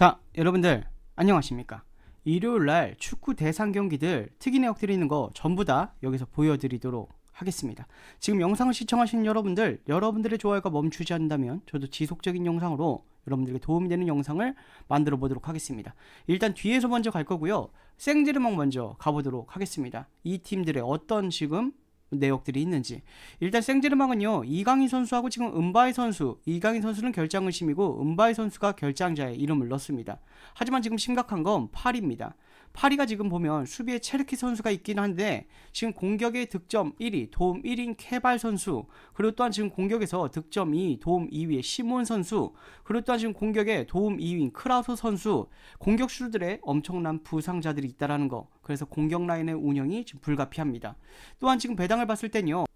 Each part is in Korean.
자, 여러분들 안녕하십니까? 일요일 날 축구 대상 경기들 특이 내역들이 있는 거 전부 다 여기서 보여드리도록 하겠습니다. 지금 영상을 시청하신 여러분들, 여러분들의 좋아요가 멈추지 않는다면 저도 지속적인 영상으로 여러분들에게 도움이 되는 영상을 만들어 보도록 하겠습니다. 일단 뒤에서 먼저 갈 거고요. 생지르망 먼저 가보도록 하겠습니다. 이 팀들의 어떤 지금 내역들이 있는지. 일단 생제르망은요 이강인 선수하고 지금 은바이 선수 이강인 선수는 결장 의심이고 은바이 선수가 결장자의 이름을 넣습니다. 하지만 지금 심각한 건 파리입니다 파리가 지금 보면 수비에 체르키 선수가 있긴 한데 지금 공격의 득점 1위 도움 1인 케발 선수 그리고 또한 지금 공격에서 득점 2 도움 2위의 시몬 선수 그리고 또한 지금 공격에 도움 2위인 크라우스 선수. 공격수들의 엄청난 부상자들이 있다라는 거. 그래서 공격 라인의 운영이 지금 불가피합니다. 또한 지금 배당을 봤을 땐요.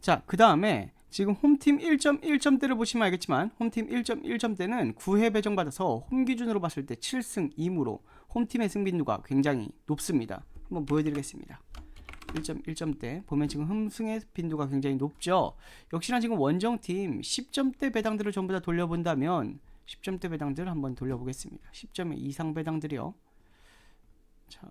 자 그 다음에 지금 홈팀 1.1점대를 보시면 알겠지만 홈팀 1.1점대는 9회 배정받아서 홈 기준으로 봤을 때 7승 2무로 홈팀의 승빈도가 굉장히 높습니다. 한번 보여드리겠습니다. 1.1점대 보면 지금 흠승의 빈도가 굉장히 높죠. 역시나 지금 원정팀 10점대 배당들을 전부 다 돌려본다면 10점대 배당들 한번 돌려보겠습니다. 10점 이상 배당들이요. 자,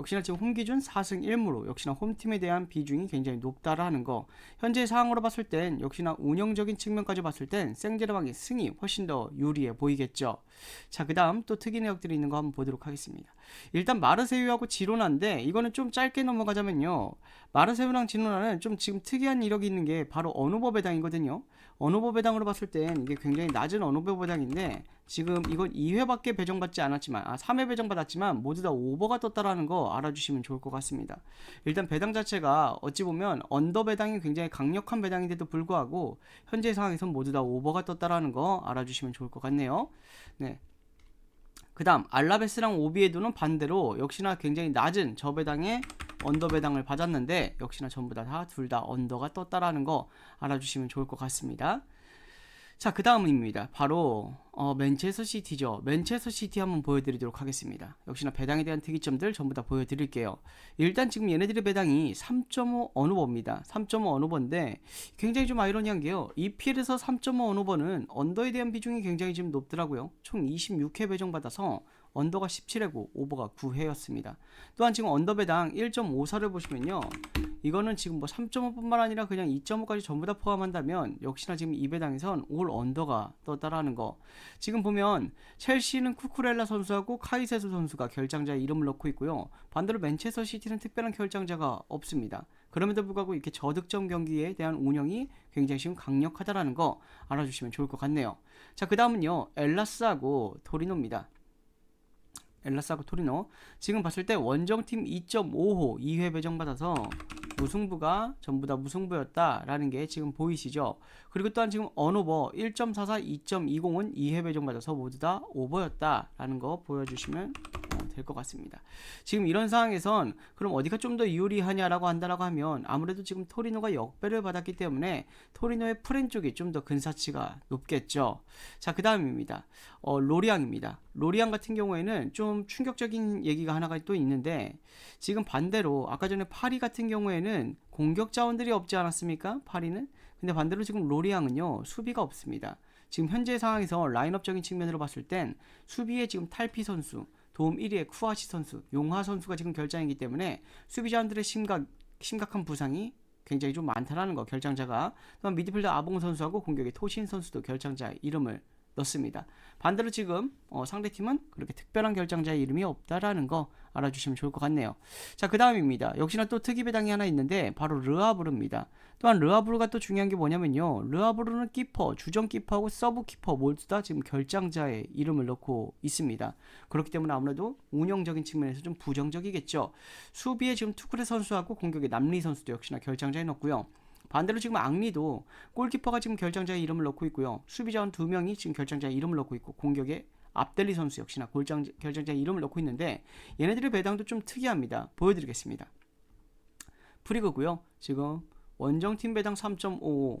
역시나 지금 홈 기준 4승 1무로 역시나 홈팀에 대한 비중이 굉장히 높다라는 거. 현재 상황으로 봤을 땐 역시나 운영적인 측면까지 봤을 땐 생제르망의 승이 훨씬 더 유리해 보이겠죠 자 그 다음 또 특이 내역들이 있는 거 한번 보도록 하겠습니다 일단 마르세유하고 지로나인데 이거는 좀 짧게 넘어가자면요 마르세유랑 지로나는 좀 지금 특이한 이력이 있는 게 바로 언어버 배당이거든요 언어버 배당으로 봤을 땐 이게 굉장히 낮은 언어버 배당인데 지금 이건 2회밖에 배정받지 않았지만 아 3회 배정받았지만 모두 다 오버가 떴다라는 거 알아주시면 좋을 것 같습니다. 일단 배당 자체가 어찌 보면 언더 배당이 굉장히 강력한 배당인데도 불구하고 현재 상황에선 모두 다 오버가 떴다라는 거 알아주시면 좋을 것 같네요. 네. 그 다음 알라베스랑 오비에도는 반대로 역시나 굉장히 낮은 저배당의 언더 배당을 받았는데 역시나 전부 다 둘 다 언더가 떴다라는 거 알아주시면 좋을 것 같습니다. 자, 그 다음입니다. 바로 어, 맨체스터 시티죠. 맨체스터 시티 한번 보여드리도록 하겠습니다. 역시나 배당에 대한 특이점들 전부 다 보여드릴게요. 일단 지금 얘네들의 배당이 3.5 언어버입니다. 3.5 언어버인데 굉장히 좀 아이러니한 게요. EPL에서 3.5 언어버는 언더에 대한 비중이 굉장히 지금 높더라고요. 총 26회 배정받아서 언더가 17회고 오버가 9회였습니다. 또한 지금 언더 배당 1.54를 보시면요. 이거는 지금 뭐 3.5뿐만 아니라 그냥 2.5까지 전부 다 포함한다면 역시나 지금 이 배당에선 올 언더가 떴다라는 거. 지금 보면 첼시는 쿠쿠렐라 선수하고 카이세스 선수가 결장자의 이름을 넣고 있고요. 반대로 맨체스터 시티는 특별한 결장자가 없습니다. 그럼에도 불구하고 이렇게 저득점 경기에 대한 운영이 굉장히 지금 강력하다라는 거 알아주시면 좋을 것 같네요. 자, 그 다음은요. 엘라스하고 토리노입니다. 엘라스하고 토리노 지금 봤을 때 원정팀 2.5호 2회 배정받아서 무승부가 전부 다 무승부였다라는 게 지금 보이시죠? 그리고 또한 지금 언오버 1.44 2.20은 2회 배정받아서 모두 다 오버였다라는 거 보여주시면 될 것 같습니다. 지금 이런 상황에선 그럼 어디가 좀 더 유리하냐라고 한다라고 하면 아무래도 지금 토리노가 역배를 받았기 때문에 토리노의 프렌 쪽이 좀 더 근사치가 높겠죠. 자, 그 다음입니다. 어, 로리앙입니다. 로리앙 같은 경우에는 좀 충격적인 얘기가 하나가 또 있는데 지금 반대로 아까 전에 파리 같은 경우에는 공격 자원들이 없지 않았습니까? 파리는? 근데 반대로 지금 로리앙은요, 수비가 없습니다. 지금 현재 상황에서 라인업적인 측면으로 봤을 땐 수비에 지금 탈피 선수, 도움 1위의 쿠아시 선수, 용하 선수가 지금 결장이기 때문에 수비자들의 심각, 심각한 부상이 굉장히 좀 많다라는 거 결장자가. 또한 미드필더 아봉 선수하고 공격의 토신 선수도 결장자 이름을 넣습니다. 반대로 지금 어, 상대팀은 그렇게 특별한 결정자의 이름이 없다라는 거 알아주시면 좋을 것 같네요. 자, 그 다음입니다. 역시나 또 특이 배당이 하나 있는데 바로 르아브르입니다. 또한 르아브르가 또 중요한 게 뭐냐면요. 르아브르는 키퍼, 주전 키퍼하고 서브 키퍼 모두 다 지금 결정자의 이름을 넣고 있습니다. 그렇기 때문에 아무래도 운영적인 측면에서 좀 부정적이겠죠. 수비에 지금 투크레 선수하고 공격의 남리 선수도 역시나 결정자에 넣고요. 반대로 지금 앙리도 골키퍼가 지금 결정자의 이름을 넣고 있고요. 수비자원 두 명이 지금 결정자의 이름을 넣고 있고 공격에 압델리 선수 역시나 골장, 결정자의 이름을 넣고 있는데 얘네들의 배당도 좀 특이합니다. 보여드리겠습니다. 프리그고요. 지금 원정팀 배당 3.55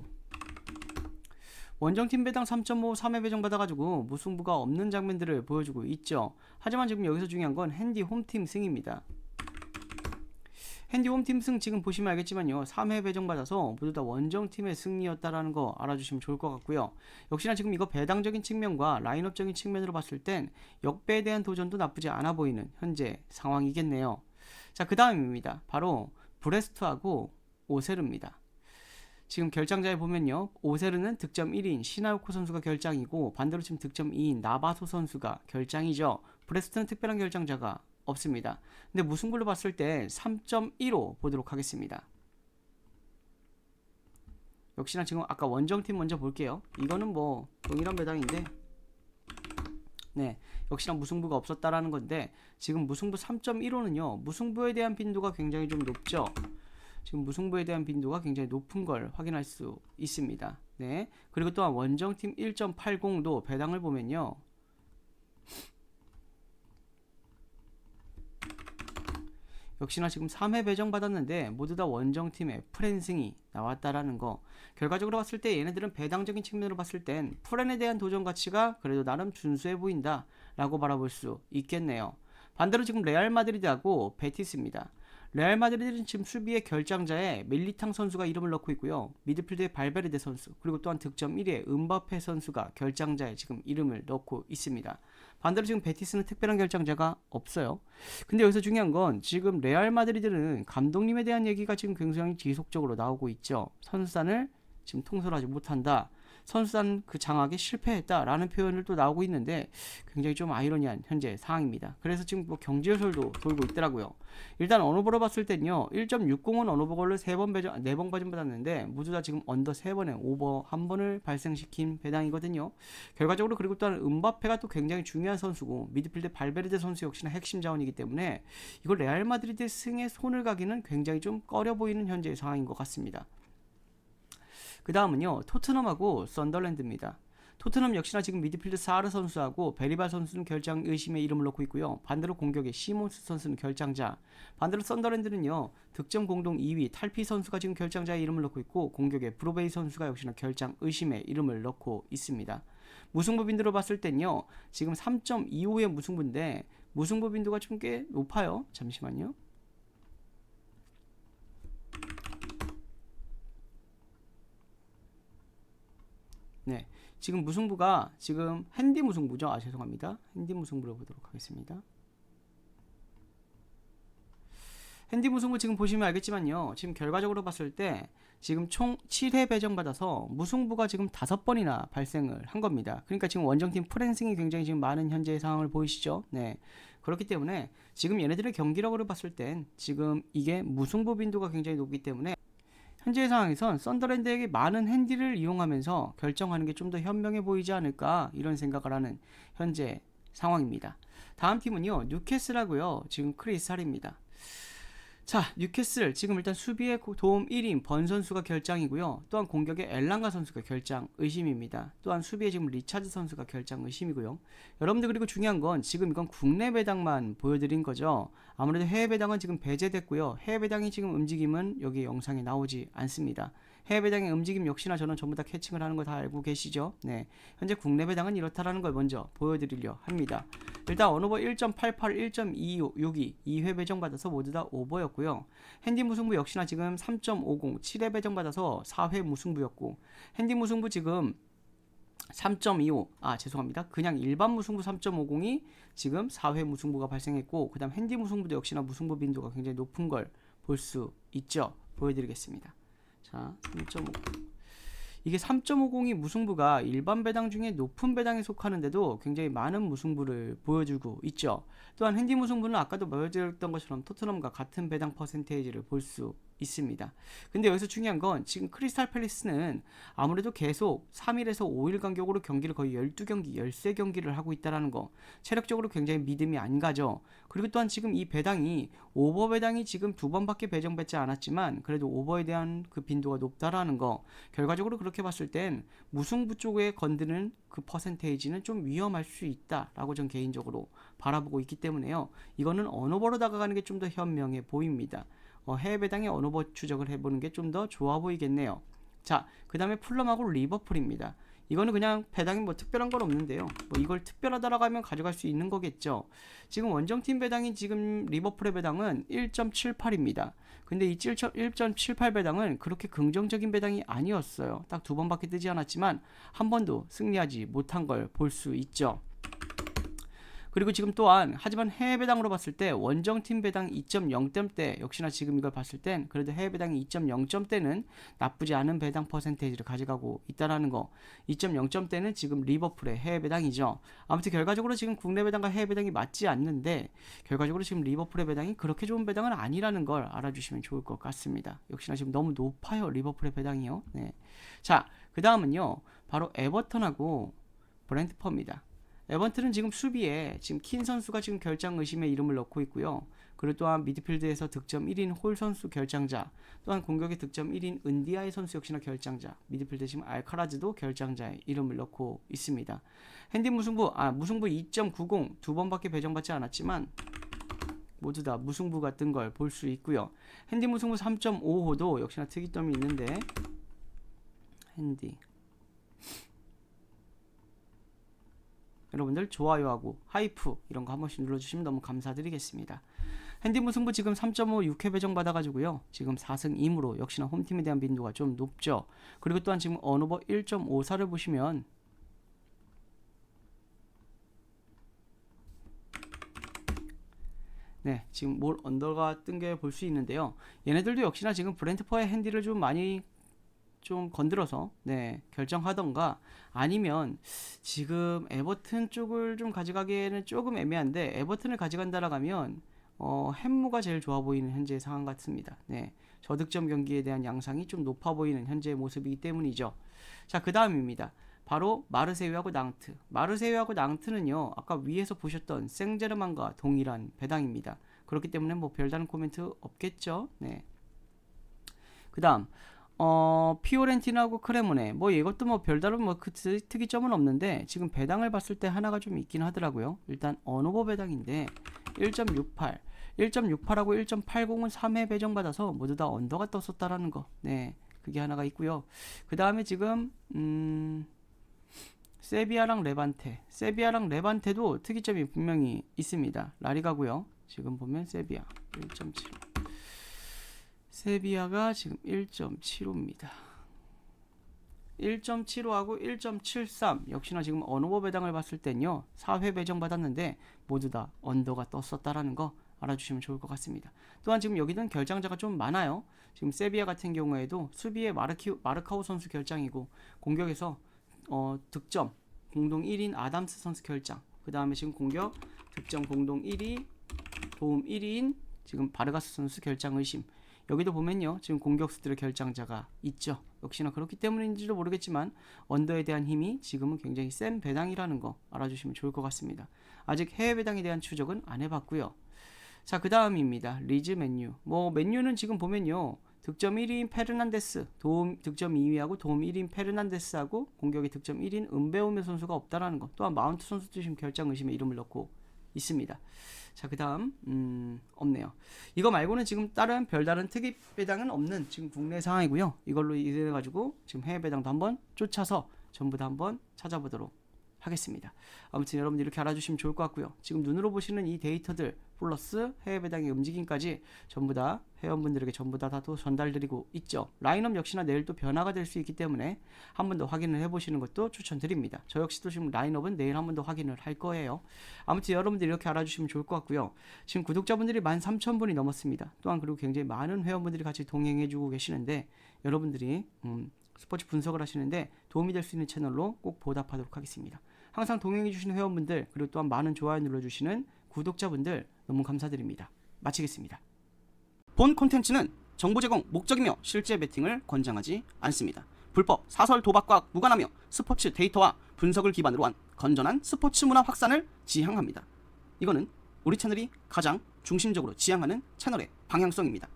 원정팀 배당 3.5 3회 배정 받아가지고 무승부가 없는 장면들을 보여주고 있죠. 하지만 지금 여기서 중요한 건 핸디 홈팀 승입니다. 핸디 홈팀 승 지금 보시면 알겠지만요. 3회 배정받아서 모두 다 원정팀의 승리였다라는 거 알아주시면 좋을 것 같고요. 역시나 지금 이거 배당적인 측면과 라인업적인 측면으로 봤을 땐 역배에 대한 도전도 나쁘지 않아 보이는 현재 상황이겠네요. 자, 그 다음입니다. 바로 브레스트하고 오세르입니다. 지금 결장자에 보면요. 오세르는 득점 1위인 시나요코 선수가 결장이고 반대로 지금 득점 2인 나바소 선수가 결장이죠. 브레스트는 특별한 결장자가 없습니다. 근데 무승부로 봤을 때 3.15 보도록 하겠습니다. 역시나 지금 아까 원정팀 먼저 볼게요. 이거는 뭐 동일한 배당인데 네, 역시나 무승부가 없었다라는 건데 지금 무승부 3.15는요. 무승부에 대한 빈도가 굉장히 좀 높죠. 지금 무승부에 대한 빈도가 굉장히 높은 걸 확인할 수 있습니다. 네. 그리고 또한 원정팀 1.80도 배당을 보면요. 역시나 지금 3회 배정받았는데 모두 다 원정팀의 프랜승이 나왔다라는 거. 결과적으로 봤을 때 얘네들은 배당적인 측면으로 봤을 땐 프랜에 대한 도전 가치가 그래도 나름 준수해 보인다 라고 바라볼 수 있겠네요. 반대로 지금 레알 마드리드하고 베티스입니다. 레알 마드리드는 지금 수비의 결장자에 밀리탕 선수가 이름을 넣고 있고요. 미드필드의 발베르데 선수 그리고 또한 득점 1위의 은바페 선수가 결장자에 지금 이름을 넣고 있습니다. 반대로 지금 베티스는 특별한 결장자가 없어요. 근데 여기서 중요한 건 지금 레알 마드리드는 감독님에 대한 얘기가 지금 굉장히 지속적으로 나오고 있죠. 선수단을 지금 통솔하지 못한다. 선수단 그 장악에 실패했다라는 표현을 또 나오고 있는데 굉장히 좀 아이러니한 현재 상황입니다. 그래서 지금 뭐 경질설도 돌고 있더라고요. 일단 언어버로 봤을 땐요. 1.60은 언어버걸로 3번 배정, 4번 배정 받았는데 모두 다 지금 언더 3번에 오버 한 번을 발생시킨 배당이거든요. 결과적으로 그리고 또한 음바페가 또 굉장히 중요한 선수고 미드필드 발베르데 선수 역시나 핵심 자원이기 때문에 이걸 레알 마드리드 승에 손을 가기는 굉장히 좀 꺼려 보이는 현재의 상황인 것 같습니다. 그 다음은요 토트넘하고 썬더랜드입니다. 토트넘 역시나 지금 미드필드 사르 선수하고 베리발 선수는 결장 의심의 이름을 넣고 있고요. 반대로 공격에 시몬스 선수는 결장자. 반대로 썬더랜드는요. 득점 공동 2위 탈피 선수가 지금 결장자의 이름을 넣고 있고 공격에 브로베이 선수가 역시나 결장 의심의 이름을 넣고 있습니다. 무승부 빈도로 봤을 땐요. 지금 3.25의 무승부인데 무승부 빈도가 좀 꽤 높아요. 잠시만요. 네. 지금 무승부가 지금 핸디 무승부죠. 아, 죄송합니다. 핸디 무승부로 보도록 하겠습니다. 핸디 무승부 지금 보시면 알겠지만요. 지금 결과적으로 봤을 때 지금 총 7회 배정받아서 무승부가 지금 5번이나 발생을 한 겁니다. 그러니까 지금 원정팀 프랜승이 굉장히 지금 많은 현재의 상황을 보이시죠? 네. 그렇기 때문에 지금 얘네들의 경기력으로 봤을 땐 지금 이게 무승부 빈도가 굉장히 높기 때문에 현재 상황에선 썬더랜드에게 많은 핸디를 이용하면서 결정하는 게 좀 더 현명해 보이지 않을까 이런 생각을 하는 현재 상황입니다. 다음 팀은요 뉴캐슬하고요 지금 크리스탈입니다. 자, 뉴캐슬 지금 일단 수비의 도움 1인 번 선수가 결장이고요. 또한 공격에 엘랑가 선수가 결장 의심입니다. 또한 수비에 지금 리차드 선수가 결장 의심이고요. 여러분들 그리고 중요한 건 지금 이건 국내 배당만 보여드린 거죠. 아무래도 해외 배당은 지금 배제됐고요. 해외 배당이 지금 움직임은 여기 영상에 나오지 않습니다. 해외 배당의 움직임 역시나 저는 전부 다 캐칭을 하는 거 다 알고 계시죠? 네. 현재 국내 배당은 이렇다라는 걸 먼저 보여드리려 합니다. 일단 언어버 1.88, 1.262 2회 배정받아서 모두 다 오버였고요. 핸디 무승부 역시나 지금 3.50 7회 배정받아서 4회 무승부였고 핸디 무승부 지금 3.25. 아, 죄송합니다. 그냥 일반 무승부 3.50이 지금 4회 무승부가 발생했고, 그 다음 핸디 무승부도 역시나 무승부 빈도가 굉장히 높은 걸 볼 수 있죠. 보여드리겠습니다. 자, 3.50. 이게 3.50이 무승부가 일반 배당 중에 높은 배당에 속하는데도 굉장히 많은 무승부를 보여주고 있죠. 또한 핸디 무승부는 아까도 보여드렸던 것처럼 토트넘과 같은 배당 퍼센테이지를 볼 수 있습니다. 근데 여기서 중요한 건 지금 크리스탈 팰리스는 아무래도 계속 3일에서 5일 간격으로 경기를 거의 12경기, 13경기를 하고 있다는 거. 체력적으로 굉장히 믿음이 안 가죠. 그리고 또한 지금 이 배당이 오버 배당이 지금 두 번밖에 배정받지 않았지만 그래도 오버에 대한 그 빈도가 높다라는 거. 결과적으로 그렇게 봤을 땐 무승부 쪽에 건드는 그 퍼센테이지는 좀 위험할 수 있다라고 전 개인적으로 바라보고 있기 때문에요. 이거는 언어버로 다가가는 게 좀 더 현명해 보입니다. 어, 해외 배당의 언어버 추적을 해보는 게 좀 더 좋아 보이겠네요. 자, 그 다음에 풀럼하고 리버풀입니다. 이거는 그냥 배당이 뭐 특별한 건 없는데요. 뭐 이걸 특별하다라고 하면 가져갈 수 있는 거겠죠. 지금 원정팀 배당이 지금 리버풀의 배당은 1.78입니다. 근데 이 1.78 배당은 그렇게 긍정적인 배당이 아니었어요. 딱 두 번밖에 뜨지 않았지만 한 번도 승리하지 못한 걸 볼 수 있죠. 그리고 지금 또한 하지만 해외 배당으로 봤을 때 원정팀 배당 2.0점대 역시나 지금 이걸 봤을 땐 그래도 해외 배당이 2.0점대는 나쁘지 않은 배당 퍼센테이지를 가져가고 있다라는 거. 2.0점대는 지금 리버풀의 해외 배당이죠. 아무튼 결과적으로 지금 국내 배당과 해외 배당이 맞지 않는데 결과적으로 지금 리버풀의 배당이 그렇게 좋은 배당은 아니라는 걸 알아주시면 좋을 것 같습니다. 역시나 지금 너무 높아요 리버풀의 배당이요. 네. 자, 그 다음은요 바로 에버턴하고 브랜트퍼입니다. 에번트는 지금 수비에 지금 킨 선수가 지금 결장 의심의 이름을 넣고 있고요. 그리고 또한 미드필드에서 득점 1인 홀 선수 결장자, 또한 공격의 득점 1인 은디아이 선수 역시나 결장자, 미드필드 지금 알카라즈도 결장자의 이름을 넣고 있습니다. 핸디 무승부, 아 무승부 2.90 두 번밖에 배정받지 않았지만 모두 다 무승부가 뜬걸볼 수 있고요. 핸디 무승부 3.55도 역시나 특이점이 있는데 핸디 여러분들 좋아요하고 하이프 이런 거 한 번씩 눌러주시면 너무 감사드리겠습니다. 핸디 무승부 지금 3.5 6회 배정 받아가지고요. 지금 4승 2무로 역시나 홈팀에 대한 빈도가 좀 높죠. 그리고 또한 지금 언오버 1.54를 보시면 네, 지금 뭘 언더가 뜬 게 볼 수 있는데요. 얘네들도 역시나 지금 브랜트퍼의 핸디를 좀 많이 좀 건드려서 네 결정하던가 아니면 지금 에버튼 쪽을 좀 가져가기에는 조금 애매한데 에버튼을 가져간다라 하면 어, 햄무가 제일 좋아 보이는 현재 상황 같습니다. 네 저득점 경기에 대한 양상이 좀 높아 보이는 현재의 모습이기 때문이죠. 자 그 다음입니다. 바로 마르세유하고 낭트. 마르세유하고 낭트는요 아까 위에서 보셨던 생제르만과 동일한 배당입니다. 그렇기 때문에 뭐 별다른 코멘트 없겠죠. 네. 그 다음 어, 피오렌티나하고 크레모네. 뭐 이것도 뭐 별다른 뭐 그 특이점은 없는데 지금 배당을 봤을 때 하나가 좀 있긴 하더라고요. 일단 언어버 배당인데 1.68. 1.68하고 1.80은 3회 배정받아서 모두 다 언더가 떴었다라는 거. 네. 그게 하나가 있고요. 그 다음에 지금 음 세비야랑 레반테. 세비야랑 레반테도 특이점이 분명히 있습니다. 라리가고요. 지금 보면 세비야 1.7. 세비야가 지금 1.75입니다. 1.75하고 1.73 역시나 지금 언어버 배당을 봤을 땐요 4회 배정 받았는데 모두 다 언더가 떴었다라는 거 알아주시면 좋을 것 같습니다. 또한 지금 여기는 결장자가 좀 많아요. 지금 세비야 같은 경우에도 수비에 마르키, 마르카우 선수 결장이고 공격에서 어, 득점 공동 1인 아담스 선수 결장 그 다음에 지금 공격 득점 공동 1위 도움 1위인 지금 바르가스 선수 결장 의심 여기도 보면요. 지금 공격수들의 결장자가 있죠. 역시나 그렇기 때문인지도 모르겠지만 언더에 대한 힘이 지금은 굉장히 센 배당이라는 거 알아주시면 좋을 것 같습니다. 아직 해외 배당에 대한 추적은 안 해봤고요. 자, 그 다음입니다. 리즈 맨유. 뭐 맨유는 지금 보면요. 득점 1위인 페르난데스, 도움 득점 2위하고 도움 1위인 페르난데스하고 공격의 득점 1위인 은베오메 선수가 없다라는 것. 또한 마운트 선수도 지금 결장 의심의 이름을 넣고 있습니다. 자, 그 다음, 음, 없네요. 이거 말고는 지금 다른 별다른 특이 배당은 없는 지금 국내 상황이고요. 이걸로 이래가지고 지금 해외 배당도 한번 쫓아서 전부 다 한번 찾아보도록 하겠습니다. 아무튼 여러분들 이렇게 알아주시면 좋을 것 같고요. 지금 눈으로 보시는 이 데이터들 플러스 해외 배당의 움직임까지 전부 다 회원분들에게 전부 다다또 전달드리고 있죠. 라인업 역시나 내일 또 변화가 될 수 있기 때문에 한 번 더 확인을 해보시는 것도 추천드립니다. 저 역시도 지금 라인업은 내일 한 번 더 확인을 할 거예요. 아무튼 여러분들 이렇게 알아주시면 좋을 것 같고요. 지금 구독자분들이 13,000분이 넘었습니다. 또한 그리고 굉장히 많은 회원분들이 같이 동행해주고 계시는데 여러분들이 음, 스포츠 분석을 하시는데 도움이 될 수 있는 채널로 꼭 보답하도록 하겠습니다. 항상 동행해주시는 회원분들 그리고 또한 많은 좋아요 눌러주시는 구독자분들 너무 감사드립니다. 마치겠습니다. 본 콘텐츠는 정보 제공 목적이며 실제 베팅을 권장하지 않습니다. 불법 사설 도박과 무관하며 스포츠 데이터와 분석을 기반으로 한 건전한 스포츠 문화 확산을 지향합니다. 이거는 우리 채널이 가장 중심적으로 지향하는 채널의 방향성입니다.